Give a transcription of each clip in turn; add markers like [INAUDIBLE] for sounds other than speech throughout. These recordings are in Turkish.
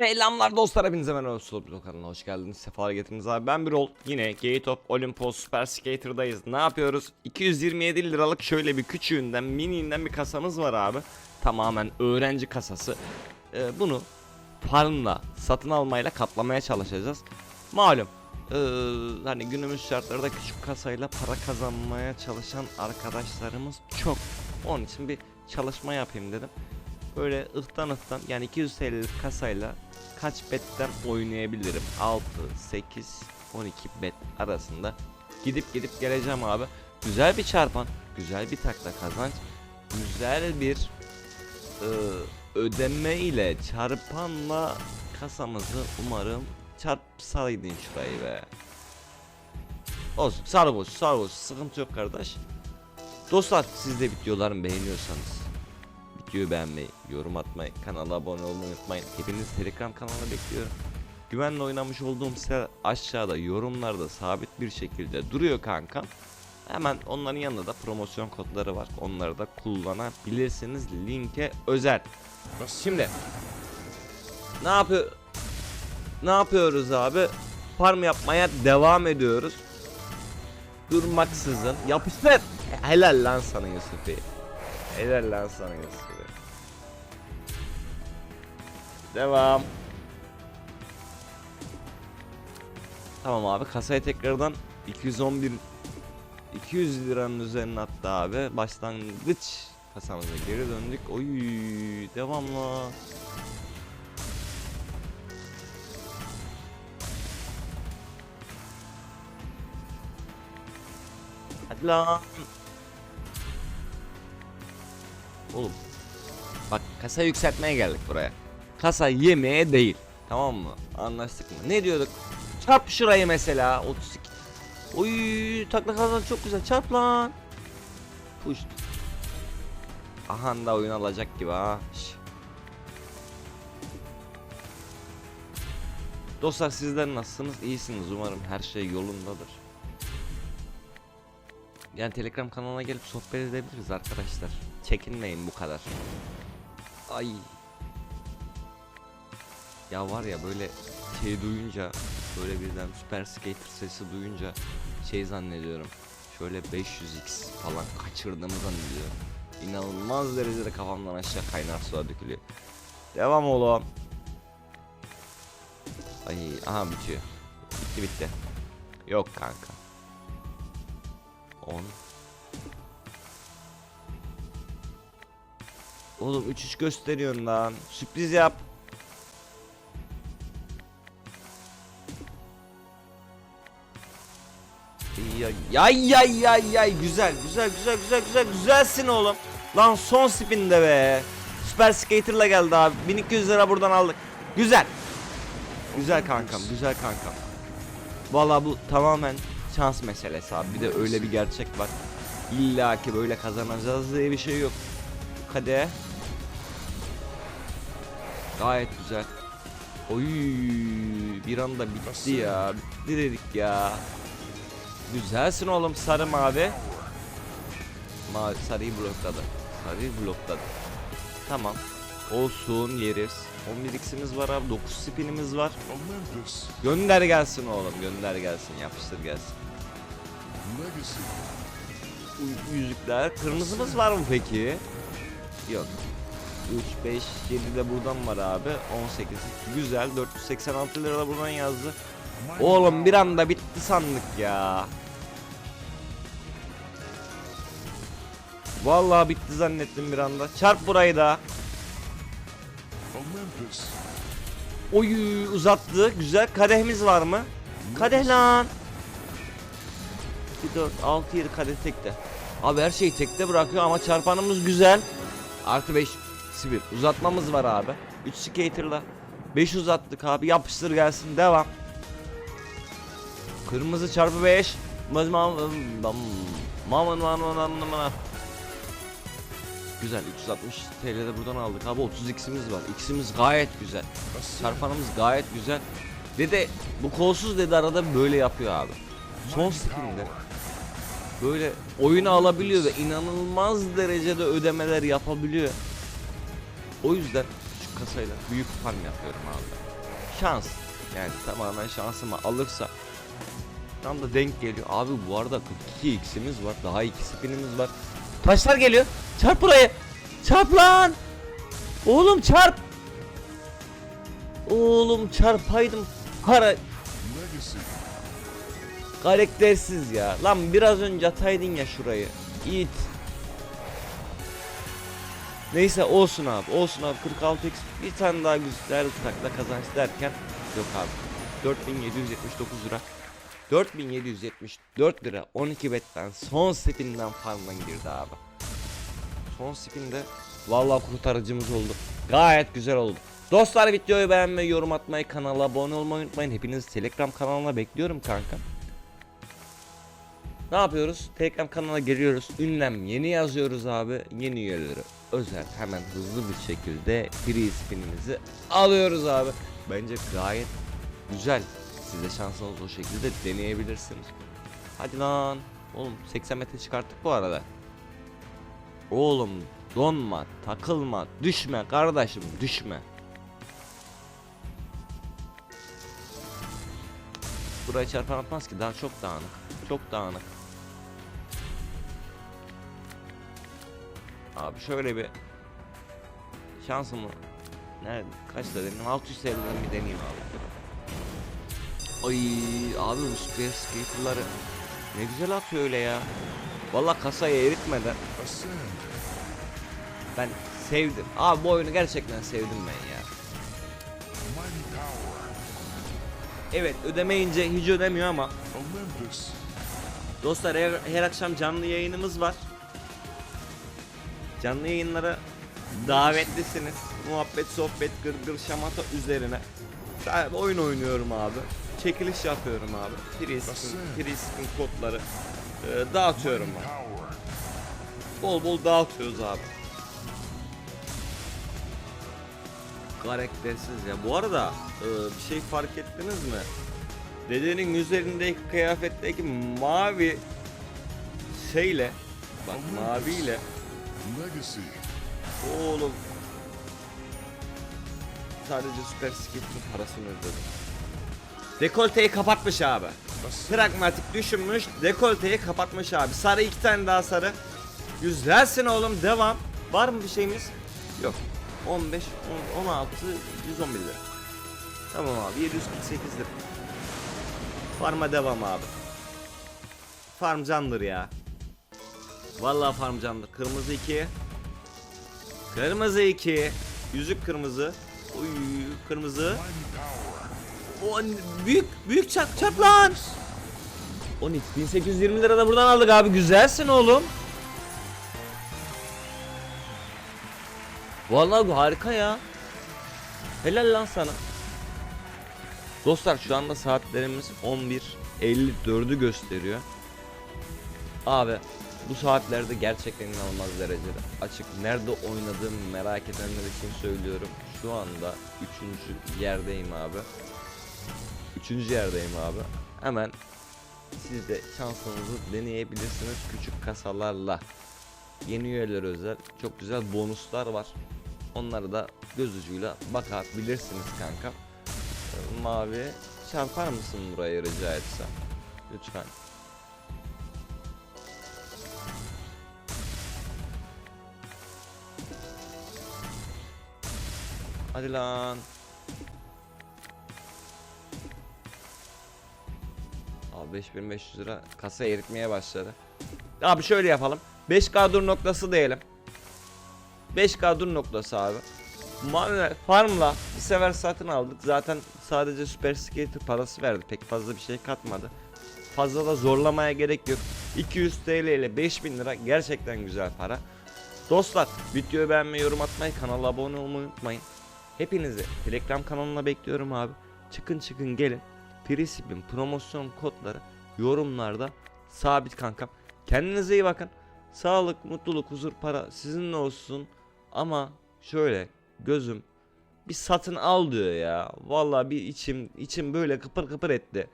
Selamlar dostlar hepinize merhaba Slowbro kanalına hoş geldiniz sefalar getirdiniz abi. Ben bir ol yine Gate of Olympus Super Skater'dayız. Ne yapıyoruz? 227 liralık şöyle bir küçüğünden miniğinden bir kasamız var abi. Tamamen öğrenci kasası. Ee, bunu farmla satın almayla katlamaya çalışacağız. Malum ee, hani günümüz şartlarda küçük kasayla para kazanmaya çalışan arkadaşlarımız çok. Onun için bir çalışma yapayım dedim. Böyle ıhtan ıhtan yani 200 TL'lik kasayla kaç betten oynayabilirim? 6, 8, 12 bet arasında gidip gidip geleceğim abi. Güzel bir çarpan, güzel bir takla kazanç, güzel bir e, ödeme ile çarpanla kasamızı umarım çarpsaydın şurayı be. Olsun sarhoş sarhoş sıkıntı yok kardeş. Dostlar siz de videolarımı beğeniyorsanız videoyu beğenmeyi, yorum atmayı, kanala abone olmayı unutmayın. Hepiniz Telegram kanalına bekliyorum. Güvenle oynamış olduğum siteler aşağıda yorumlarda sabit bir şekilde duruyor kankam. Hemen onların yanında da promosyon kodları var. Onları da kullanabilirsiniz. Linke özel. Şimdi ne yapıyor? Ne yapıyoruz abi? Farm yapmaya devam ediyoruz. Durmaksızın. Yapıştır. Helal lan sana Yusuf'i. Helal lan sana Yusuf'i. Devam. Tamam abi kasaya tekrardan 211 200 liranın üzerine attı abi. Başlangıç kasamıza geri döndük. Oy devamla. Hadi lan. Oğlum. Bak kasa yükseltmeye geldik buraya. Kasa yemeye değil. Tamam mı? Anlaştık mı? Ne diyorduk? Çarp şurayı mesela. 32. Oy takla kazan çok güzel. Çarp lan. Push. Aha da oyun alacak gibi ha. Şş. Dostlar sizler nasılsınız? İyisiniz umarım her şey yolundadır. Yani Telegram kanalına gelip sohbet edebiliriz arkadaşlar. Çekinmeyin bu kadar. Ay. Ya var ya böyle şey duyunca böyle birden Super Skater sesi duyunca şey zannediyorum. Şöyle 500x falan kaçırdığımı zannediyorum. İnanılmaz derecede kafamdan aşağı kaynar suya dökülüyor. Devam oğlum. Ay aha bitiyor. Bitti bitti. Yok kanka. 10 Oğlum 3-3 gösteriyorsun lan. Sürpriz yap. Ya yay yay yay yay güzel güzel güzel güzel güzel güzelsin oğlum. Lan son spinde be. Süper Skater'la geldi abi. 1200 lira buradan aldık. Güzel. Güzel kankam, güzel kankam. Vallahi bu tamamen şans meselesi abi. Bir de öyle bir gerçek var. İlla ki böyle kazanacağız diye bir şey yok. Kadeh. Gayet güzel. Oy bir anda bitti ya. Bitti dedik ya. Güzelsin oğlum sarı mavi. Mavi sarıyı blokladı. Sarıyı blokladı. Tamam. Olsun yeriz. 11 x'imiz var abi. 9 spinimiz var. Gönder gelsin oğlum. Gönder gelsin. Yapıştır gelsin. Yüzükler. Kırmızımız var mı peki? Yok. 3, 5, 7 de buradan var abi. 18. Güzel. 486 lira da buradan yazdı. Oğlum bir anda bitti sandık ya. Vallahi bitti zannettim bir anda. Çarp burayı da. Oy uzattı. Güzel. Kadehimiz var mı? Kadeh lan. 2, 4, 6, 7 kadeh tekte. Abi her şeyi tekte bırakıyor ama çarpanımız güzel. Artı 5 sivil. Uzatmamız var abi. 3 skater'la. 5 uzattık abi. Yapıştır gelsin. Devam. Kırmızı çarpı 5. Güzel 360 TL'de buradan aldık abi 30 x'imiz var. X'imiz gayet güzel. Çarpanımız gayet güzel. Dede bu kolsuz dedi arada böyle yapıyor abi. Son spinde böyle oyunu alabiliyor ve inanılmaz derecede ödemeler yapabiliyor. O yüzden şu kasayla büyük farm yapıyorum abi. Şans. Yani tamamen şansıma alırsa tam da denk geliyor. Abi bu arada 42 x'imiz var. Daha 2 spinimiz var. Taşlar geliyor. Çarp burayı. Çarp lan. Oğlum çarp. Oğlum çarpaydım. Legacy. karaktersiz ya. Lan biraz önce ataydın ya şurayı. İt. Neyse olsun abi. Olsun abi 46x bir tane daha güzel takla kazanç derken yok abi. 4779 lira. 4774 lira 12 betten son spinden farmdan girdi abi. Son spinde vallahi kurtarıcımız oldu. Gayet güzel oldu. Dostlar videoyu beğenmeyi, yorum atmayı, kanala abone olmayı unutmayın. Hepinizi Telegram kanalına bekliyorum kanka. Ne yapıyoruz? Telegram kanalına giriyoruz. Ünlem yeni yazıyoruz abi. Yeni üyeleri özel hemen hızlı bir şekilde free spinimizi alıyoruz abi. Bence gayet güzel. Siz de şansınız o şekilde deneyebilirsiniz. Hadi lan. Oğlum 80 metre çıkarttık bu arada. Oğlum donma, takılma, düşme kardeşim düşme. Buraya çarpan atmaz ki daha çok dağınık. Çok dağınık. Abi şöyle bir şansımı nerede kaçta deneyim 600 TL'den bir deneyeyim abi. Ay abi bu Space Skater'ları ne güzel atıyor öyle ya. Valla kasayı eritmeden ben sevdim. Abi bu oyunu gerçekten sevdim ben ya. Evet ödemeyince hiç ödemiyor ama. Dostlar her, her akşam canlı yayınımız var. Canlı yayınlara davetlisiniz. Muhabbet, sohbet, gırgır, şamata üzerine. Ben oyun oynuyorum abi. Çekiliş yapıyorum abi. Free spin kodları e, dağıtıyorum abi. Bol bol dağıtıyoruz abi. Karaktersiz ya. Bu arada e, bir şey fark ettiniz mi? Dedenin üzerindeki kıyafetteki mavi şeyle bak maviyle. Oğlum sadece süper skate'in parasını ödedim. Dekolteyi kapatmış abi. Pragmatik düşünmüş, dekolteyi kapatmış abi. Sarı iki tane daha sarı. Güzelsin oğlum, devam. Var mı bir şeyimiz? Yok. 15, 10, 16, 111 lira. Tamam abi, 748 lira. Farm'a devam abi. Farm candır ya. Vallahi farm candır. Kırmızı 2. Kırmızı 2. Yüzük kırmızı. Uy, kırmızı. O büyük büyük çarp çarp lan. 12 1820 lira da buradan aldık abi. Güzelsin oğlum. Vallahi bu harika ya. Helal lan sana. Dostlar şu anda saatlerimiz 11.54'ü gösteriyor. Abi bu saatlerde gerçekten inanılmaz derecede açık. Nerede oynadığımı merak edenler için söylüyorum. Şu anda 3. yerdeyim abi. Üçüncü yerdeyim abi. Hemen siz de şansınızı deneyebilirsiniz küçük kasalarla. Yeni üyeler özel çok güzel bonuslar var. Onları da göz ucuyla bakabilirsiniz kanka. Ee, Mavi çarpar mısın buraya rica etsem? Lütfen. Hadi lan. Abi 5500 lira kasa eritmeye başladı. Abi şöyle yapalım. 5K dur noktası diyelim. 5K dur noktası abi. Farmla bir sefer satın aldık. Zaten sadece Super Skater parası verdi. Pek fazla bir şey katmadı. Fazla da zorlamaya gerek yok. 200 TL ile 5000 lira gerçekten güzel para. Dostlar videoyu beğenmeyi, yorum atmayı, kanala abone olmayı unutmayın. Hepinizi Telegram kanalına bekliyorum abi. Çıkın çıkın gelin. Prisip'in promosyon kodları yorumlarda sabit kankam. Kendinize iyi bakın. Sağlık, mutluluk, huzur, para sizinle olsun. Ama şöyle gözüm bir satın al diyor ya. Vallahi bir içim içim böyle kıpır kıpır etti.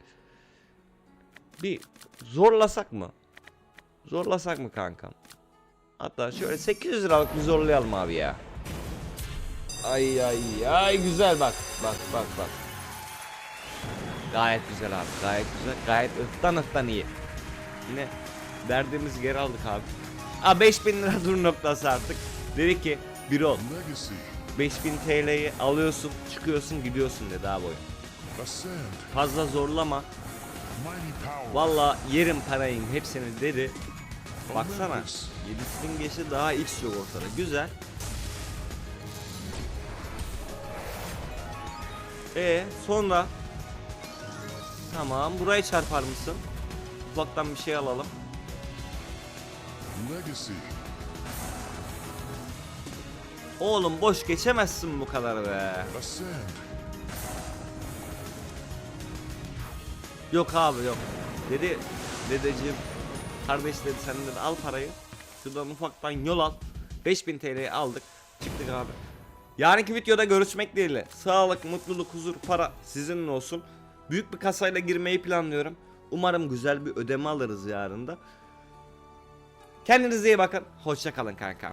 Bir zorlasak mı? Zorlasak mı kankam? Hatta şöyle 800 liralık bir zorlayalım abi ya. Ay ay ay güzel bak. Bak bak bak. Gayet güzel abi. Gayet güzel. Gayet ıhtan ıhtan iyi. Yine derdimizi geri aldık abi. Aa 5000 lira [LAUGHS] dur noktası artık. Dedi ki bir ol. Legacy. 5000 TL'yi alıyorsun, çıkıyorsun, gidiyorsun dedi abi oyun. Fazla zorlama. Valla yerim parayın hepsini dedi. Baksana. Olympus. 7000 geçti daha X yok ortada. Güzel. E sonra Tamam burayı çarpar mısın? Ufaktan bir şey alalım. Oğlum boş geçemezsin bu kadar be. Yok abi yok. Dedi dedeciğim kardeş dedi sen dedi al parayı. Şuradan ufaktan yol al. 5000 TL'yi aldık. Çıktık abi. Yarınki videoda görüşmek dileğiyle. Sağlık, mutluluk, huzur, para sizinle olsun. Büyük bir kasayla girmeyi planlıyorum. Umarım güzel bir ödeme alırız yarın da. Kendinize iyi bakın. Hoşça kalın kankam.